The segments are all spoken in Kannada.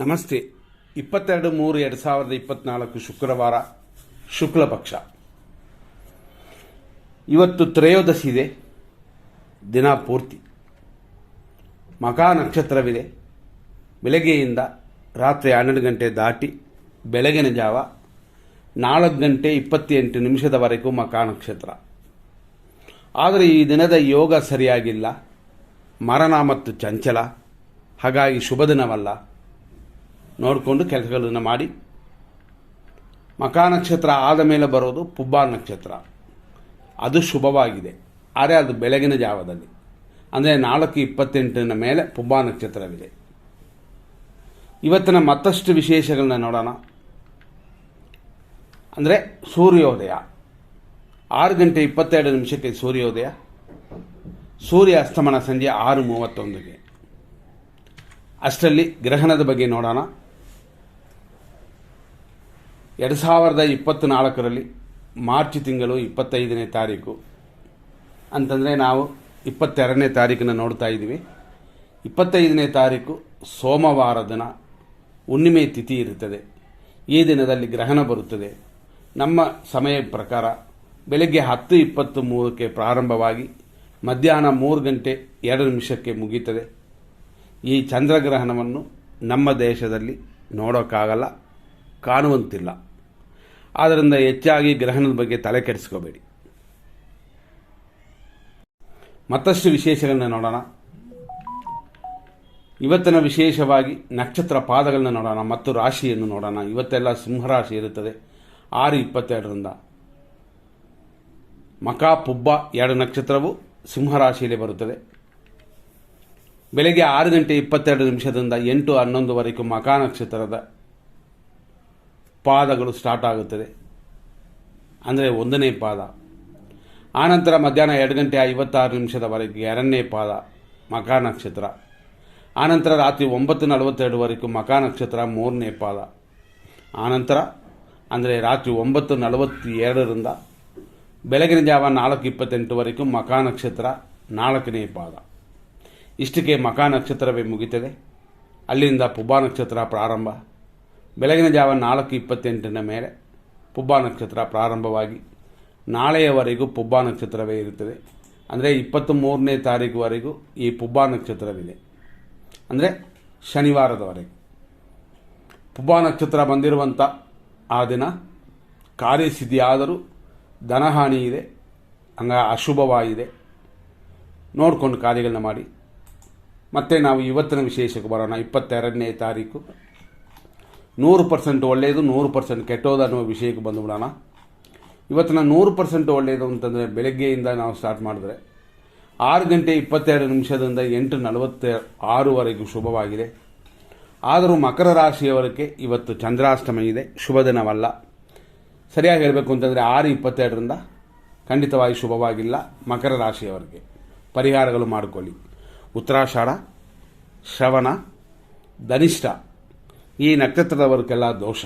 ನಮಸ್ತೆ. ಇಪ್ಪತ್ತೆರಡು ಮೂರು ಎರಡು ಸಾವಿರದ ಇಪ್ಪತ್ನಾಲ್ಕು ಶುಕ್ರವಾರ ಶುಕ್ಲ ಪಕ್ಷ. ಇವತ್ತು ತ್ರಯೋದಶಿ ಇದೆ. ದಿನ ಪೂರ್ತಿ. ಮಕಾ ನಕ್ಷತ್ರವಿದೆ. ಬೆಳಗ್ಗೆಯಿಂದ ರಾತ್ರಿ ಹನ್ನೆರಡು ಗಂಟೆ ದಾಟಿ ಬೆಳಗಿನ ಜಾವ ನಾಲ್ಕು ಗಂಟೆ ಇಪ್ಪತ್ತೆಂಟು ನಿಮಿಷದವರೆಗೂ ಮಕಾ ನಕ್ಷತ್ರ. ಆದರೆ ಈ ದಿನದ ಯೋಗ ಸರಿಯಾಗಿಲ್ಲ. ಮರಣ ಮತ್ತು ಚಂಚಲ. ಹಾಗಾಗಿ ಶುಭ ದಿನವಲ್ಲ. ನೋಡಿಕೊಂಡು ಕೆಲಸಗಳನ್ನು ಮಾಡಿ. ಮಕಾ ನಕ್ಷತ್ರ ಆದ ಮೇಲೆ ಬರೋದು ಪುಬ್ಬ ನಕ್ಷತ್ರ. ಅದು ಶುಭವಾಗಿದೆ. ಆದರೆ ಅದು ಬೆಳಗಿನ ಜಾವದಲ್ಲಿ. ಅಂದರೆ ನಾಲ್ಕು ಇಪ್ಪತ್ತೆಂಟನ ಮೇಲೆ ಪುಬ್ಬ ನಕ್ಷತ್ರವಿದೆ. ಇವತ್ತಿನ ಮತ್ತಷ್ಟು ವಿಶೇಷಗಳನ್ನ ನೋಡೋಣ. ಅಂದರೆ ಸೂರ್ಯೋದಯ. ಆರು ಗಂಟೆ ಇಪ್ಪತ್ತೆರಡು ನಿಮಿಷಕ್ಕೆ ಸೂರ್ಯೋದಯ. ಸೂರ್ಯ ಅಸ್ತಮನ ಸಂಜೆ ಆರು ಮೂವತ್ತೊಂದಕ್ಕೆ. ಅಷ್ಟರಲ್ಲಿ ಗ್ರಹಣದ ಬಗ್ಗೆ ನೋಡೋಣ. ಎರಡು ಸಾವಿರದ ಇಪ್ಪತ್ತ್ನಾಲ್ಕರಲ್ಲಿ ಮಾರ್ಚ್ ತಿಂಗಳು ಇಪ್ಪತ್ತೈದನೇ ತಾರೀಕು ಅಂತಂದರೆ ನಾವು ಇಪ್ಪತ್ತೆರಡನೇ ತಾರೀಕನ್ನು ನೋಡ್ತಾ ಇದ್ದೀವಿ. ಇಪ್ಪತ್ತೈದನೇ ತಾರೀಕು ಸೋಮವಾರ ದಿನ ಹುಣ್ಣಿಮೆ ತಿಥಿ ಇರುತ್ತದೆ. ಈ ದಿನದಲ್ಲಿ ಗ್ರಹಣ ಬರುತ್ತದೆ. ನಮ್ಮ ಸಮಯ ಪ್ರಕಾರ ಬೆಳಗ್ಗೆ ಹತ್ತು ಇಪ್ಪತ್ತು ಮೂರಕ್ಕೆ ಪ್ರಾರಂಭವಾಗಿ ಮಧ್ಯಾಹ್ನ ಮೂರು ಗಂಟೆ ಎರಡು ನಿಮಿಷಕ್ಕೆ ಮುಗೀತದೆ. ಈ ಚಂದ್ರಗ್ರಹಣವನ್ನು ನಮ್ಮ ದೇಶದಲ್ಲಿ ನೋಡೋಕ್ಕಾಗಲ್ಲ, ಕಾಣುವಂತಿಲ್ಲ. ಆದ್ದರಿಂದ ಹೆಚ್ಚಾಗಿ ಗ್ರಹಣದ ಬಗ್ಗೆ ತಲೆ ಕೆಡಿಸ್ಕೋಬೇಡಿ. ಮತ್ತಷ್ಟು ವಿಶೇಷಗಳನ್ನ ನೋಡೋಣ. ಇವತ್ತಿನ ವಿಶೇಷವಾಗಿ ನಕ್ಷತ್ರ ಪಾದಗಳನ್ನ ನೋಡೋಣ ಮತ್ತು ರಾಶಿಯನ್ನು ನೋಡೋಣ. ಇವತ್ತೆಲ್ಲ ಸಿಂಹರಾಶಿ ಇರುತ್ತದೆ. ಆರು ಇಪ್ಪತ್ತೆರಡರಿಂದ. ಮಕಾ, ಪುಬ್ಬ ಎರಡು ನಕ್ಷತ್ರವು ಸಿಂಹರಾಶಿಯಲ್ಲಿ ಬರುತ್ತದೆ. ಬೆಳಗ್ಗೆ ಆರು ಗಂಟೆ ಇಪ್ಪತ್ತೆರಡು ನಿಮಿಷದಿಂದ ಎಂಟು ಹನ್ನೊಂದುವರೆಗೂ ಮಕಾ ನಕ್ಷತ್ರದ ಪಾದಗಳು ಸ್ಟಾರ್ಟ್ ಆಗುತ್ತದೆ. ಅಂದರೆ ಒಂದನೇ ಪಾದ. ಆನಂತರ ಮಧ್ಯಾಹ್ನ ಎರಡು ಗಂಟೆ ಐವತ್ತಾರು ನಿಮಿಷದವರೆಗೆ ಎರಡನೇ ಪಾದ ಮಕಾ ನಕ್ಷತ್ರ. ಆನಂತರ ರಾತ್ರಿ ಒಂಬತ್ತು ನಲವತ್ತೆರಡುವರೆಗೂ ಮಕಾ ನಕ್ಷತ್ರ ಮೂರನೇ ಪಾದ. ಆನಂತರ ಅಂದರೆ ರಾತ್ರಿ ಒಂಬತ್ತು ನಲವತ್ತೆರಡರಿಂದ ಬೆಳಗಿನ ಜಾವ ನಾಲ್ಕು ಇಪ್ಪತ್ತೆಂಟುವರೆಗೂ ಮಕಾ ನಕ್ಷತ್ರ ನಾಲ್ಕನೇ ಪಾದ. ಇಷ್ಟಕ್ಕೆ ಮಕಾ ನಕ್ಷತ್ರವೇ ಮುಗಿತದೆ. ಅಲ್ಲಿಂದ ಪುಬ್ಬ ನಕ್ಷತ್ರ ಪ್ರಾರಂಭ. ಬೆಳಗಿನ ಜಾವ ನಾಲ್ಕು ಇಪ್ಪತ್ತೆಂಟನ ಮೇಲೆ ಪುಬ್ಬ ನಕ್ಷತ್ರ ಪ್ರಾರಂಭವಾಗಿ ನಾಳೆಯವರೆಗೂ ಪುಬ್ಬ ನಕ್ಷತ್ರವೇ ಇರುತ್ತದೆ. ಅಂದರೆ ಇಪ್ಪತ್ತ್ ಮೂರನೇ ತಾರೀಕುವರೆಗೂ ಈ ಪುಬ್ಬ ನಕ್ಷತ್ರವಿದೆ. ಅಂದರೆ ಶನಿವಾರದವರೆಗೆ. ಪುಬ್ಬ ನಕ್ಷತ್ರ ಬಂದಿರುವಂಥ ಆ ದಿನ ಕಾರ್ಯಸಿದ್ಧಿಯಾದರೂ ಧನಹಾನಿ ಇದೆ, ಹಂಗ ಅಶುಭವಾಗಿದೆ. ನೋಡಿಕೊಂಡು ಕಾರ್ಯಗಳನ್ನ ಮಾಡಿ. ಮತ್ತೆ ನಾವು ಇವತ್ತಿನ ವಿಶೇಷಕ್ಕೆ ಬರೋಣ. ಇಪ್ಪತ್ತೆರಡನೇ ತಾರೀಕು. ನೂರು ಪರ್ಸೆಂಟ್ ಒಳ್ಳೆಯದು ನೂರು ಪರ್ಸೆಂಟ್ ಕೆಟ್ಟೋದು ಅನ್ನೋ ವಿಷಯಕ್ಕೆ ಬಂದುಬಿಡೋಣ. ನಾನು ನೂರು ಪರ್ಸೆಂಟ್ ಒಳ್ಳೆಯದು ಅಂತಂದರೆ ಬೆಳಗ್ಗೆಯಿಂದ ನಾವು ಸ್ಟಾರ್ಟ್ ಮಾಡಿದ್ರೆ ಆರು ಗಂಟೆ ಇಪ್ಪತ್ತೆರಡು ನಿಮಿಷದಿಂದ ಎಂಟು ನಲವತ್ತ ಆರುವರೆಗೂ ಶುಭವಾಗಿದೆ. ಆದರೂ ಮಕರ ರಾಶಿಯವರಿಗೆ ಇವತ್ತು ಚಂದ್ರಾಷ್ಟಮಿ ಇದೆ, ಶುಭ ದಿನವಲ್ಲ. ಸರಿಯಾಗಿ ಹೇಳಬೇಕು ಅಂತಂದರೆ ಆರು ಇಪ್ಪತ್ತೆರಡರಿಂದ ಖಂಡಿತವಾಗಿ ಶುಭವಾಗಿಲ್ಲ ಮಕರ ರಾಶಿಯವರಿಗೆ. ಪರಿಹಾರಗಳು ಮಾಡಿಕೊಳ್ಳಿ. ಉತ್ತರಾಷಾಢ, ಶ್ರವಣ, ಧನಿಷ್ಠ. ಈ ನಕ್ಷತ್ರದವರಿಗೆಲ್ಲ ದೋಷ.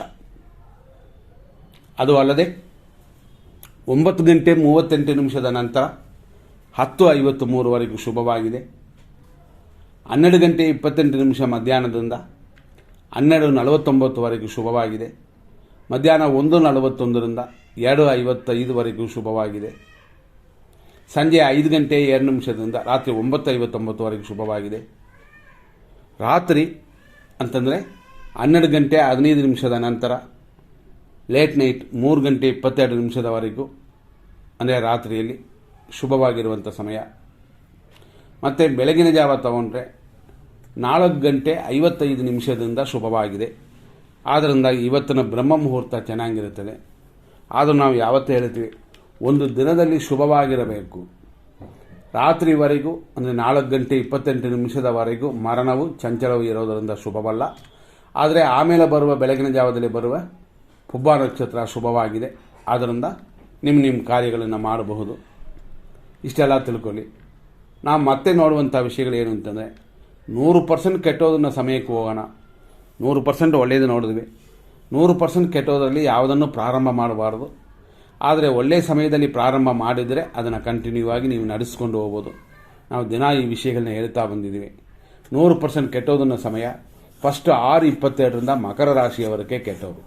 ಅದು ಅಲ್ಲದೆ ಒಂಬತ್ತು ಗಂಟೆ ಮೂವತ್ತೆಂಟು ನಿಮಿಷದ ನಂತರ ಹತ್ತು ಐವತ್ತು ಮೂರುವರೆಗೂ ಶುಭವಾಗಿದೆ. ಹನ್ನೆರಡು ಗಂಟೆ ಇಪ್ಪತ್ತೆಂಟು ನಿಮಿಷ ಮಧ್ಯಾಹ್ನದಿಂದ ಹನ್ನೆರಡು ನಲವತ್ತೊಂಬತ್ತುವರೆಗೂ ಶುಭವಾಗಿದೆ. ಮಧ್ಯಾಹ್ನ ಒಂದು ನಲವತ್ತೊಂದರಿಂದ ಎರಡು ಐವತ್ತೈದುವರೆಗೂ ಶುಭವಾಗಿದೆ. ಸಂಜೆ ಐದು ಗಂಟೆ ಎರಡು ನಿಮಿಷದಿಂದ ರಾತ್ರಿ ಒಂಬತ್ತು ಐವತ್ತೊಂಬತ್ತುವರೆಗೂ ಶುಭವಾಗಿದೆ. ರಾತ್ರಿ ಅಂತಂದರೆ ಹನ್ನೆರಡು ಗಂಟೆ ಹದಿನೈದು ನಿಮಿಷದ ನಂತರ ಲೇಟ್ ನೈಟ್ ಮೂರು ಗಂಟೆ ಇಪ್ಪತ್ತೆರಡು ನಿಮಿಷದವರೆಗೂ, ಅಂದರೆ ರಾತ್ರಿಯಲ್ಲಿ ಶುಭವಾಗಿರುವಂಥ ಸಮಯ. ಮತ್ತು ಬೆಳಗಿನ ಜಾವ ತಗೊಂಡ್ರೆ ನಾಲ್ಕು ಗಂಟೆ ಐವತ್ತೈದು ನಿಮಿಷದಿಂದ ಶುಭವಾಗಿದೆ. ಆದ್ದರಿಂದ ಇವತ್ತಿನ ಬ್ರಹ್ಮ ಮುಹೂರ್ತ ಚೆನ್ನಾಗಿರುತ್ತದೆ. ಆದರೂ ನಾವು ಯಾವತ್ತೂ ಹೇಳ್ತೀವಿ, ಒಂದು ದಿನದಲ್ಲಿ ಶುಭವಾಗಿರಬೇಕು. ರಾತ್ರಿವರೆಗೂ, ಅಂದರೆ ನಾಲ್ಕು ಗಂಟೆ ಇಪ್ಪತ್ತೆಂಟು ನಿಮಿಷದವರೆಗೂ ಮರಣವು ಚಂಚಲವು ಇರೋದರಿಂದ ಶುಭವಲ್ಲ. ಆದರೆ ಆಮೇಲೆ ಬರುವ, ಬೆಳಗಿನ ಜಾವದಲ್ಲಿ ಬರುವ ಪುಬ್ಬ ನಕ್ಷತ್ರ ಶುಭವಾಗಿದೆ. ಆದ್ದರಿಂದ ನಿಮ್ಮ ನಿಮ್ಮ ಕಾರ್ಯಗಳನ್ನು ಮಾಡಬಹುದು. ಇಷ್ಟೆಲ್ಲ ತಿಳ್ಕೊಳ್ಳಿ. ನಾವು ಮತ್ತೆ ನೋಡುವಂಥ ವಿಷಯಗಳು ಏನು ಅಂತಂದರೆ, ನೂರು ಪರ್ಸೆಂಟ್ ಕೆಟ್ಟೋದನ್ನ ಸಮಯಕ್ಕೆ ಹೋಗೋಣ. ನೂರು ಪರ್ಸೆಂಟ್ ಒಳ್ಳೆಯದು ನೋಡಿದ್ವಿ. ನೂರು ಪರ್ಸೆಂಟ್ ಕೆಟ್ಟೋದರಲ್ಲಿ ಯಾವುದನ್ನು ಪ್ರಾರಂಭ ಮಾಡಬಾರ್ದು. ಆದರೆ ಒಳ್ಳೆಯ ಸಮಯದಲ್ಲಿ ಪ್ರಾರಂಭ ಮಾಡಿದರೆ ಅದನ್ನು ಕಂಟಿನ್ಯೂ ಆಗಿ ನೀವು ನಡೆಸ್ಕೊಂಡು ಹೋಗ್ಬೋದು. ನಾವು ದಿನ ಈ ವಿಷಯಗಳನ್ನ ಹೇಳ್ತಾ ಬಂದಿದ್ದೀವಿ ನೂರು ಪರ್ಸೆಂಟ್ ಕೆಟ್ಟೋದನ್ನ ಸಮಯ ಫಸ್ಟ್ ಆರು ಇಪ್ಪತ್ತೆರಡರಿಂದ ಮಕರ ರಾಶಿಯವರೆಗೆ ಕೆಟ್ಟವರು.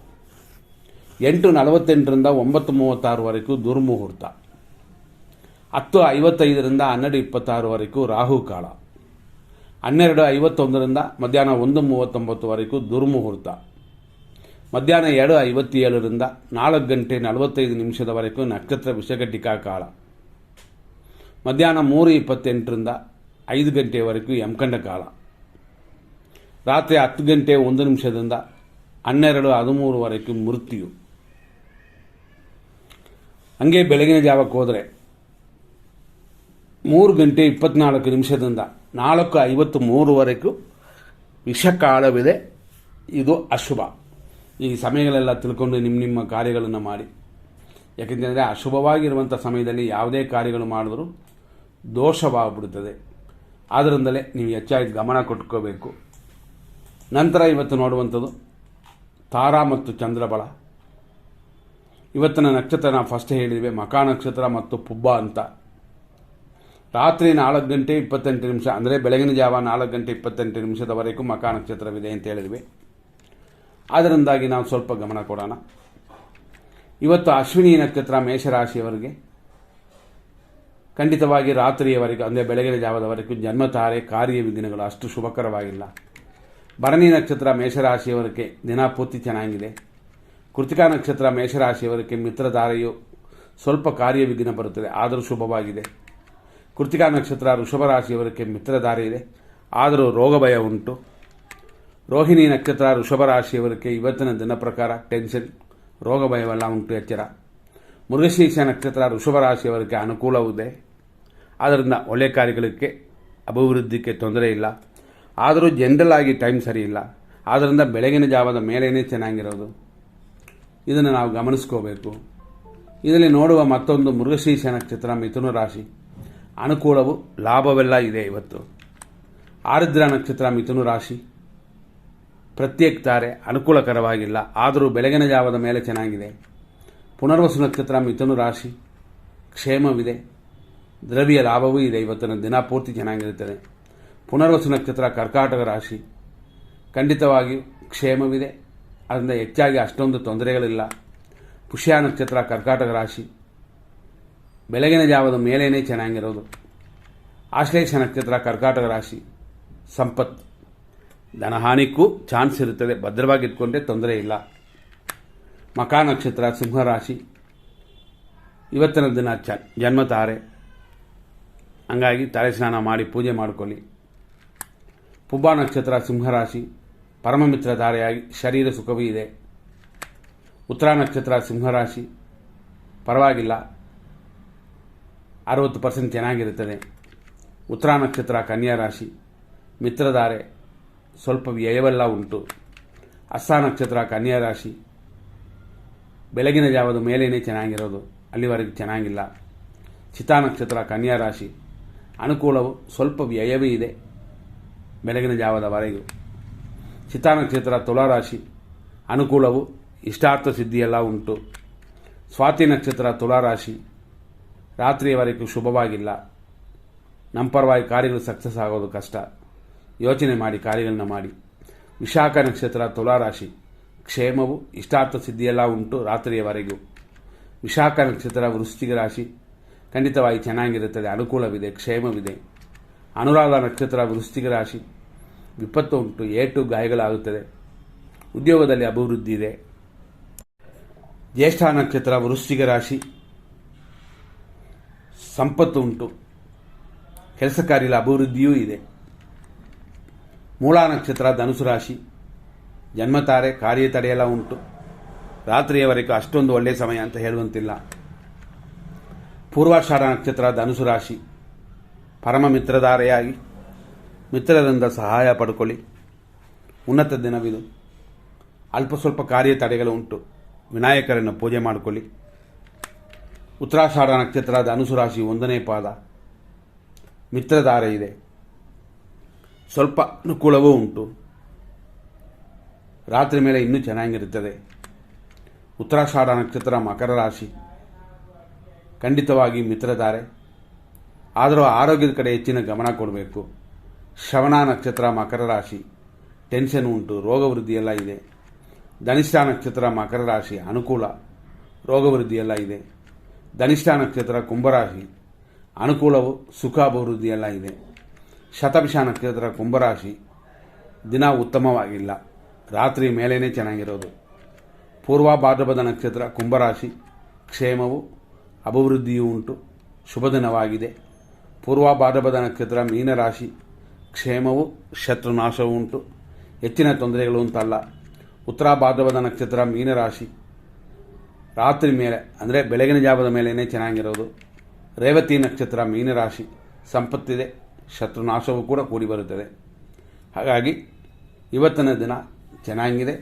ಎಂಟು ನಲವತ್ತೆಂಟರಿಂದ ಒಂಬತ್ತು ಮೂವತ್ತಾರುವರೆಗೂ ದುರ್ಮುಹೂರ್ತ. ಹತ್ತು ಐವತ್ತೈದರಿಂದ ಹನ್ನೆರಡು ಇಪ್ಪತ್ತಾರುವರೆಗೂ ರಾಹುಕಾಲ. ಹನ್ನೆರಡು ಐವತ್ತೊಂದರಿಂದ ಮಧ್ಯಾಹ್ನ ಒಂದು ಮೂವತ್ತೊಂಬತ್ತುವರೆಗೂ ದುರ್ಮುಹೂರ್ತ. ಮಧ್ಯಾಹ್ನ ಎರಡು ಐವತ್ತೇಳರಿಂದ ನಾಲ್ಕು ಗಂಟೆ ನಲವತ್ತೈದು ನಿಮಿಷದವರೆಗೂ ನಕ್ಷತ್ರ ವಿಷಘಟಿಕಾ ಕಾಲ. ಮಧ್ಯಾಹ್ನ ಮೂರು ಇಪ್ಪತ್ತೆಂಟರಿಂದ ಐದು ಗಂಟೆಯವರೆಗೂ ಯಮಕಂಡ ಕಾಲ. ರಾತ್ರಿ ಹತ್ತು ಗಂಟೆ ಒಂದು ನಿಮಿಷದಿಂದ ಹನ್ನೆರಡು ಹದಿಮೂರುವರೆಗೂ ಮೃತ್ಯು. ಹಂಗೆ ಬೆಳಗಿನ ಜಾವಕ್ಕೆ ಹೋದರೆ ಮೂರು ಗಂಟೆ ಇಪ್ಪತ್ನಾಲ್ಕು ನಿಮಿಷದಿಂದ ನಾಲ್ಕು ಐವತ್ತು ಮೂರುವರೆಗೂ ವಿಷಕಾಲವಿದೆ. ಇದು ಅಶುಭ. ಈ ಸಮಯಗಳೆಲ್ಲ ತಿಳ್ಕೊಂಡು ನಿಮ್ಮ ನಿಮ್ಮ ಕಾರ್ಯಗಳನ್ನು ಮಾಡಿ. ಯಾಕೆಂತಂದರೆ ಅಶುಭವಾಗಿರುವಂಥ ಸಮಯದಲ್ಲಿ ಯಾವುದೇ ಕಾರ್ಯಗಳು ಮಾಡಿದ್ರೂ ದೋಷವಾಗಿಬಿಡುತ್ತದೆ. ಆದ್ದರಿಂದಲೇ ನೀವು ಹೆಚ್ಚಾಗಿ ಗಮನ ಕೊಟ್ಕೋಬೇಕು. ನಂತರ ಇವತ್ತು ನೋಡುವಂಥದ್ದು ತಾರಾ ಮತ್ತು ಚಂದ್ರಬಲ ಇವತ್ತಿನ ನಕ್ಷತ್ರ ನಾವು ಫಸ್ಟ್ ಹೇಳಿದ್ವಿ, ಮಕಾ ನಕ್ಷತ್ರ ಮತ್ತು ಪುಬ್ಬ ಅಂತ. ರಾತ್ರಿ ನಾಲ್ಕು ಗಂಟೆ ಇಪ್ಪತ್ತೆಂಟು ನಿಮಿಷ, ಅಂದರೆ ಬೆಳಗಿನ ಜಾವ ನಾಲ್ಕು ಗಂಟೆ ಇಪ್ಪತ್ತೆಂಟು ನಿಮಿಷದವರೆಗೂ ಮಕಾ ನಕ್ಷತ್ರವಿದೆ ಅಂತ ಹೇಳಿದ್ವಿ. ಅದರಿಂದಾಗಿ ನಾವು ಸ್ವಲ್ಪ ಗಮನ ಕೊಡೋಣ. ಇವತ್ತು ಅಶ್ವಿನಿ ನಕ್ಷತ್ರ ಮೇಷರಾಶಿಯವರಿಗೆ ಖಂಡಿತವಾಗಿ ರಾತ್ರಿಯವರೆಗೂ, ಅಂದರೆ ಬೆಳಗಿನ ಜಾವದವರೆಗೂ ಜನ್ಮತಾರೆ ಕಾರ್ಯ ವಿಘ್ನಗಳು ಅಷ್ಟು ಶುಭಕರವಾಗಿಲ್ಲ. ಭರಣಿ ನಕ್ಷತ್ರ ಮೇಷರಾಶಿಯವರಿಗೆ ದಿನ ಪೂರ್ತಿ ಚೆನ್ನಾಗಿದೆ. ಕೃತಿಕಾ ನಕ್ಷತ್ರ ಮೇಷರಾಶಿಯವರಿಗೆ ಮಿತ್ರಧಾರೆಯು ಸ್ವಲ್ಪ ಕಾರ್ಯ ವಿಘ್ನ ಬರುತ್ತದೆ, ಆದರೂ ಶುಭವಾಗಿದೆ. ಕೃತಿಕಾ ನಕ್ಷತ್ರ ವೃಷಭ ರಾಶಿಯವರಿಗೆ ಮಿತ್ರಧಾರೆ ಇದೆ, ಆದರೂ ರೋಗ ಭಯ ಉಂಟು. ರೋಹಿಣಿ ನಕ್ಷತ್ರ ವೃಷಭ ರಾಶಿಯವರಿಗೆ ಇವತ್ತಿನ ದಿನ ಪ್ರಕಾರ ಟೆನ್ಷನ್ ರೋಗ ಭಯವೆಲ್ಲ ಉಂಟು, ಎಚ್ಚರ. ಮೃಗಶೀರ್ಷ ನಕ್ಷತ್ರ ವೃಷಭ ರಾಶಿಯವರಿಗೆ ಅನುಕೂಲವಿದೆ. ಆದ್ದರಿಂದ ಒಳ್ಳೆಯ ಕಾರ್ಯಗಳಿಗೆ ಅಭಿವೃದ್ಧಿಗೆ ತೊಂದರೆ ಇಲ್ಲ. ಆದರೂ ಜನರಲ್ ಆಗಿ ಟೈಮ್ ಸರಿ ಇಲ್ಲ. ಆದ್ದರಿಂದ ಬೆಳಗಿನ ಜಾವದ ಮೇಲೇನೇ ಚೆನ್ನಾಗಿರೋದು. ಇದನ್ನು ನಾವು ಗಮನಿಸ್ಕೋಬೇಕು. ಇದರಲ್ಲಿ ನೋಡುವ ಮತ್ತೊಂದು ಮೃಗಶೀರ್ಷ ನಕ್ಷತ್ರ ಮಿಥುನ ರಾಶಿ. ಅನುಕೂಲವು, ಲಾಭವೆಲ್ಲ ಇದೆ ಇವತ್ತು. ಆರಿದ್ರ ನಕ್ಷತ್ರ ಮಿಥುನ ರಾಶಿ. ಪ್ರತ್ಯೇಕ ತಾರೆ ಅನುಕೂಲಕರವಾಗಿಲ್ಲ. ಆದರೂ ಬೆಳಗಿನ ಜಾವದ ಮೇಲೆ ಚೆನ್ನಾಗಿದೆ. ಪುನರ್ವಸು ನಕ್ಷತ್ರ ಮಿಥುನ ರಾಶಿ. ಕ್ಷೇಮವಿದೆ. ದ್ರವ್ಯ ಲಾಭವೂ ಇದೆ. ಇವತ್ತಿನ ದಿನ ಪೂರ್ತಿ ಚೆನ್ನಾಗಿರುತ್ತದೆ. ಪುನರ್ವಸು ನಕ್ಷತ್ರ ಕರ್ಕಾಟಕ ರಾಶಿ. ಖಂಡಿತವಾಗಿಯೂ ಕ್ಷೇಮವಿದೆ. ಅದರಿಂದ ಹೆಚ್ಚಾಗಿ ಅಷ್ಟೊಂದು ತೊಂದರೆಗಳಿಲ್ಲ. ಪುಷ್ಯ ನಕ್ಷತ್ರ ಕರ್ಕಾಟಕ ರಾಶಿ. ಬೆಳಗಿನ ಜಾವದ ಮೇಲೇನೇ ಚೆನ್ನಾಗಿರೋದು. ಆಶ್ಲೇಷ ನಕ್ಷತ್ರ ಕರ್ಕಾಟಕ ರಾಶಿ. ಸಂಪತ್ತು. ಧನಹಾನಿಗೂ ಚಾನ್ಸ್ ಇರುತ್ತದೆ. ಭದ್ರವಾಗಿಟ್ಕೊಂಡ್ರೆ ತೊಂದರೆ ಇಲ್ಲ. ಮಕಾ ನಕ್ಷತ್ರ ಸಿಂಹರಾಶಿ ಇವತ್ತಿನ ದಿನ ಚ ಜನ್ಮ ತಾರೆ ಹಂಗಾಗಿ ತಲೆ ಸ್ನಾನ ಮಾಡಿ ಪೂಜೆ ಮಾಡಿಕೊಳ್ಳಿ. ಪುಬ್ಬ ನಕ್ಷತ್ರ ಸಿಂಹರಾಶಿ, ಪರಮಮಿತ್ರ ಧಾರೆಯಾಗಿ ಶರೀರ ಸುಖವೂ ಇದೆ. ಉತ್ತರ ನಕ್ಷತ್ರ ಸಿಂಹರಾಶಿ, ಪರವಾಗಿಲ್ಲ. ಅರವತ್ತು ಪರ್ಸೆಂಟ್ ಚೆನ್ನಾಗಿರುತ್ತದೆ. ಉತ್ತರ ನಕ್ಷತ್ರ ಕನ್ಯಾ ರಾಶಿ ಮಿತ್ರಧಾರೆ ಸ್ವಲ್ಪ ವ್ಯಯವೆಲ್ಲ ಉಂಟು. ಅಸ್ಸಾ ನಕ್ಷತ್ರ ಕನ್ಯಾ ರಾಶಿ, ಬೆಳಗಿನ ಜಾವದ ಮೇಲೇನೆ ಚೆನ್ನಾಗಿರೋದು, ಅಲ್ಲಿವರೆಗೆ ಚೆನ್ನಾಗಿಲ್ಲ. ಚಿತಾ ನಕ್ಷತ್ರ ಕನ್ಯಾ ರಾಶಿ, ಅನುಕೂಲವು ಸ್ವಲ್ಪ ವ್ಯಯವೇ ಇದೆ. ಬೆಳಗಿನ ಜಾವದವರೆಗೂ. ನಕ್ಷತ್ರ ತುಲಾರಾಶಿ. ಅನುಕೂಲವು ಇಷ್ಟಾರ್ಥ ಸಿದ್ಧಿಯೆಲ್ಲ ಉಂಟು. ಸ್ವಾತಿ ನಕ್ಷತ್ರ ತುಲಾರಾಶಿ. ರಾತ್ರಿಯವರೆಗೂ ಶುಭವಾಗಿಲ್ಲ. ನಮ್ಮ ಪರವಾಗಿ ಕಾರ್ಯಗಳು ಸಕ್ಸಸ್ ಆಗೋದು ಕಷ್ಟ. ಯೋಚನೆ ಮಾಡಿ ಕಾರ್ಯಗಳನ್ನ ಮಾಡಿ. ವಿಶಾಖ ನಕ್ಷತ್ರ ತುಲಾರಾಶಿ. ಕ್ಷೇಮವು ಇಷ್ಟಾರ್ಥ ಸಿದ್ಧಿಯೆಲ್ಲ ಉಂಟು ರಾತ್ರಿಯವರೆಗೂ. ವಿಶಾಖ ನಕ್ಷತ್ರ ವೃಶ್ಚಿಕ ರಾಶಿ. ಖಂಡಿತವಾಗಿ ಚೆನ್ನಾಗಿರುತ್ತದೆ, ಅನುಕೂಲವಿದೆ, ಕ್ಷೇಮವಿದೆ. ಅನುರಾಧ ನಕ್ಷತ್ರ ವೃಶ್ಚಿಕ ರಾಶಿ. ವಿಪತ್ತು ಉಂಟು ಏಟು ಗಾಯಗಳಾಗುತ್ತದೆ. ಉದ್ಯೋಗದಲ್ಲಿ ಅಭಿವೃದ್ಧಿ ಇದೆ. ಜ್ಯೇಷ್ಠ ನಕ್ಷತ್ರ ವೃಶ್ಚಿಕ ರಾಶಿ. ಸಂಪತ್ತು ಉಂಟು ಕೆಲಸ ಅಭಿವೃದ್ಧಿಯೂ ಇದೆ. ಮೂಲ ನಕ್ಷತ್ರ ಧನುಸು ರಾಶಿ. ಜನ್ಮತಾರೆ, ಕಾರ್ಯ ತಡೆಯೆಲ್ಲ ಉಂಟು. ರಾತ್ರಿಯವರೆಗೂ ಅಷ್ಟೊಂದು ಒಳ್ಳೆಯ ಸಮಯ ಅಂತ ಹೇಳುವಂತಿಲ್ಲ. ಪೂರ್ವಾಷಾಢ ನಕ್ಷತ್ರ ಧನುಸು ರಾಶಿ. ಪರಮ ಮಿತ್ರಧಾರೆಯಾಗಿ ಮಿತ್ರರಿಂದ ಸಹಾಯ ಪಡ್ಕೊಳ್ಳಿ. ಉನ್ನತ ದಿನವಿದು. ಅಲ್ಪ ಸ್ವಲ್ಪ ಕಾರ್ಯ ತಡೆಗಳು ಉಂಟು. ವಿನಾಯಕರನ್ನು ಪೂಜೆ ಮಾಡಿಕೊಳ್ಳಿ. ಉತ್ತರಾಷಾಢ ನಕ್ಷತ್ರದ ಅನುಸುರಾಶಿ ಒಂದನೇ ಪಾದ. ಮಿತ್ರಧಾರೆ ಇದೆ. ಸ್ವಲ್ಪ ಅನುಕೂಲವೂ ಉಂಟು. ರಾತ್ರಿ ಮೇಲೆ ಇನ್ನೂ ಚೆನ್ನಾಗಿರುತ್ತದೆ. ಉತ್ತರಾಷಾಢ ನಕ್ಷತ್ರ ಮಕರ ರಾಶಿ. ಖಂಡಿತವಾಗಿ ಮಿತ್ರಧಾರೆ. ಆದರೂ ಆರೋಗ್ಯದ ಕಡೆ ಹೆಚ್ಚಿನ ಗಮನ ಕೊಡಬೇಕು. ಶ್ರವಣ ನಕ್ಷತ್ರ ಮಕರ ರಾಶಿ. ಟೆನ್ಷನ್ ಉಂಟು ರೋಗ ವೃದ್ಧಿಯೆಲ್ಲ ಇದೆ. ಧನಿಷ್ಠ ನಕ್ಷತ್ರ ಮಕರ ರಾಶಿ ಅನುಕೂಲ ರೋಗ ವೃದ್ಧಿ ಎಲ್ಲ ಇದೆ. ಧನಿಷ್ಠ ನಕ್ಷತ್ರ ಕುಂಭರಾಶಿ ಅನುಕೂಲವು ಸುಖ ಅಭಿವೃದ್ಧಿಯೆಲ್ಲ ಇದೆ. ಶತಭಿಷ ನಕ್ಷತ್ರ ಕುಂಭರಾಶಿ ದಿನ ಉತ್ತಮವಾಗಿಲ್ಲ. ರಾತ್ರಿ ಮೇಲೇನೆ ಚೆನ್ನಾಗಿರೋದು. ಪೂರ್ವ ಭಾದ್ರಪದ ನಕ್ಷತ್ರ ಕುಂಭರಾಶಿ ಕ್ಷೇಮವು, ಅಭಿವೃದ್ಧಿಯೂ ಉಂಟು. ಶುಭ ದಿನವಾಗಿದೆ. ಪೂರ್ವ ಭಾದ್ರಪದ ನಕ್ಷತ್ರ ಮೀನರಾಶಿ ಕ್ಷೇಮವು ಶತ್ರುನಾಶವೂ ಉಂಟು ಹೆಚ್ಚಿನ ತೊಂದರೆಗಳು ಅಂತಲ್ಲ ಉತ್ತರ ಭಾದ್ರಪದ ನಕ್ಷತ್ರ ಮೀನರಾಶಿ. ರಾತ್ರಿ ಮೇಲೆ, ಅಂದರೆ ಬೆಳಗಿನ ಜಾವದ ಮೇಲೇ ಚೆನ್ನಾಗಿರೋದು. ರೇವತಿ ನಕ್ಷತ್ರ ಮೀನರಾಶಿ. ಸಂಪತ್ತಿದೆ, ಶತ್ರುನಾಶವೂ ಕೂಡ ಕೂಡಿ ಬರುತ್ತದೆ ಹಾಗಾಗಿ, ಇವತ್ತಿನ ದಿನ ಚೆನ್ನಾಗಿದೆ.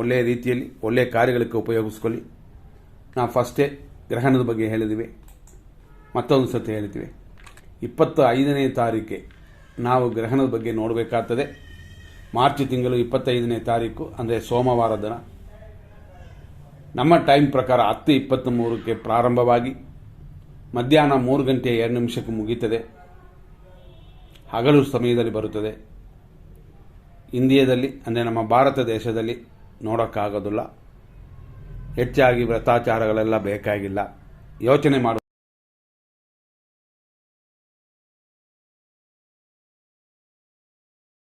ಒಳ್ಳೆಯ ರೀತಿಯಲ್ಲಿ, ಒಳ್ಳೆಯ ಕಾರ್ಯಗಳಿಗೆ ಉಪಯೋಗಿಸ್ಕೊಳ್ಳಿ. ನಾವು ಫಸ್ಟೇ ಗ್ರಹಣದ ಬಗ್ಗೆ ಹೇಳಿದ್ದೀವಿ ಮತ್ತೊಂದು ಸತಿ ಹೇಳ್ತೀವಿ ಇಪ್ಪತ್ತು ಐದನೇ ತಾರೀಕೆ ನಾವು ಗ್ರಹಣದ ಬಗ್ಗೆ ನೋಡಬೇಕಾಗ್ತದೆ. ಮಾರ್ಚ್ ತಿಂಗಳು ಇಪ್ಪತ್ತೈದನೇ ತಾರೀಕು, ಅಂದರೆ ಸೋಮವಾರ ದಿನ. ನಮ್ಮ ಟೈಮ್ ಪ್ರಕಾರ ಹತ್ತು ಇಪ್ಪತ್ತ್ ಮೂರಕ್ಕೆ ಪ್ರಾರಂಭವಾಗಿ ಮಧ್ಯಾಹ್ನ ಮೂರು ಗಂಟೆ ಎರಡು ನಿಮಿಷಕ್ಕೆ ಮುಗೀತದೆ. ಹಗಲು ಸಮಯದಲ್ಲಿ ಬರುತ್ತದೆ. ಇಂಡಿಯಾದಲ್ಲಿ, ಅಂದರೆ ನಮ್ಮ ಭಾರತ ದೇಶದಲ್ಲಿ ನೋಡೋಕ್ಕಾಗೋದಿಲ್ಲ. ಹೆಚ್ಚಾಗಿ ವ್ರತಾಚಾರಗಳೆಲ್ಲ ಬೇಕಾಗಿಲ್ಲ. ಯೋಚನೆ ಮಾಡು